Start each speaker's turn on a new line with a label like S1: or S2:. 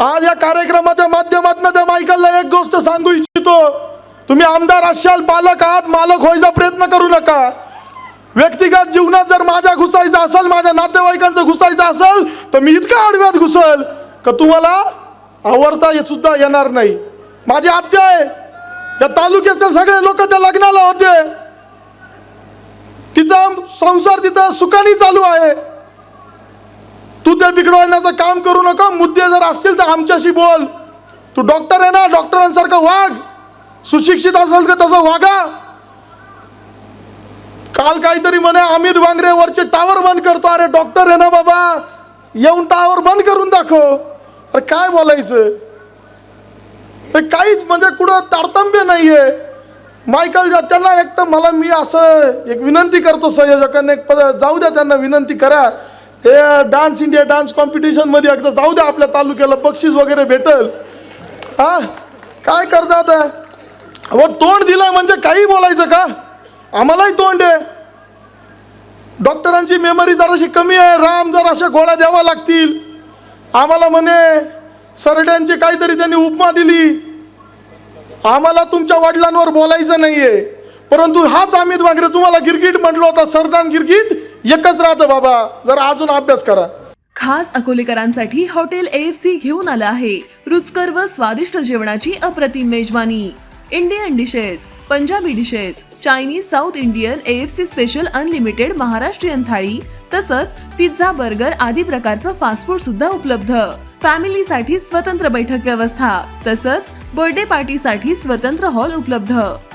S1: आज या कार्यक्रमाच्या माध्यमातून त्या मायकलला एक गोष्ट सांगू इच्छितो. तुम्ही आमदार असाल पालक आहात मालक व्हायचा प्रयत्न करू नका. व्यक्तिगत जीवनात जर माझ्या घुसायचं असेल माझ्या नातेवाईकांचं घुसायचं असेल तर मी इतका आडव्यात घुसल का तुम्हाला आवडता हे सुद्धा येणार नाही. माझी आत्या आहे. या तालुक्याचे सगळे लोक त्या लग्नाला होते. तिचा संसार तिचा सुखाने चालू आहे. तू ते बिघडवण्याचं काम करू नका मुद्दे जर असतील तर आमच्याशी बोल. तू डॉक्टर आहे ना डॉक्टरांसारखं वाघ. सुशिक्षित असेल तर तसं वागा. काल काहीतरी म्हणे अमित वांगरे वरचे टावर बंद करतो. अरे डॉक्टर आहे ना बाबा येऊन टावर बंद करून दाखव. अरे काय बोलायचं? हे काहीच म्हणजे कुठं तारतम्य नाहीये. मायकल जा- त्यांना एक तर मला मी असं एक विनंती करतो संयोजकांना एक पद जाऊ द्या त्यांना विनंती करा. हे डान्स इंडिया डान्स कॉम्पिटिशनमध्ये एकदा जाऊ द्या आपल्या तालुक्याला बक्षीस वगैरे भेटल. हा? काय करतात अहो तोंड दिलं म्हणजे काही बोलायचं का? आम्हालाही तोंड आहे. डॉक्टरांची मेमरी जराशी कमी आहे. राम जर अशा गोळ्या द्यावा लागतील. आम्हाला म्हणे सरड्यांची काहीतरी त्यांनी उपमा दिली. आम्हाला तुमच्या वडिलांवर बोलायचं नाहीये. परंतु हाच अमित वागरे तुम्हाला गिरगिट म्हटलं होता सरदान गिरगिट. एकच राहतं बाबा. जरा अजून अभ्यास करा.
S2: खास अकोलेकरांसाठी हॉटेल एफ सी घेऊन आलं आहे. रुचकर व स्वादिष्ट जेवणाची अप्रतिम मेजवानी. Indian dishes Punjabi dishes Chinese south Indian F C special unlimited Maharashtrian थाळी तसंच पिझ्झा बर्गर आदी प्रकारचं फास्ट फूड सुद्धा उपलब्ध. फॅमिलीसाठी स्वतंत्र बैठक व्यवस्था तसंच बर्थडे पार्टीसाठी स्वतंत्र हॉल उपलब्ध.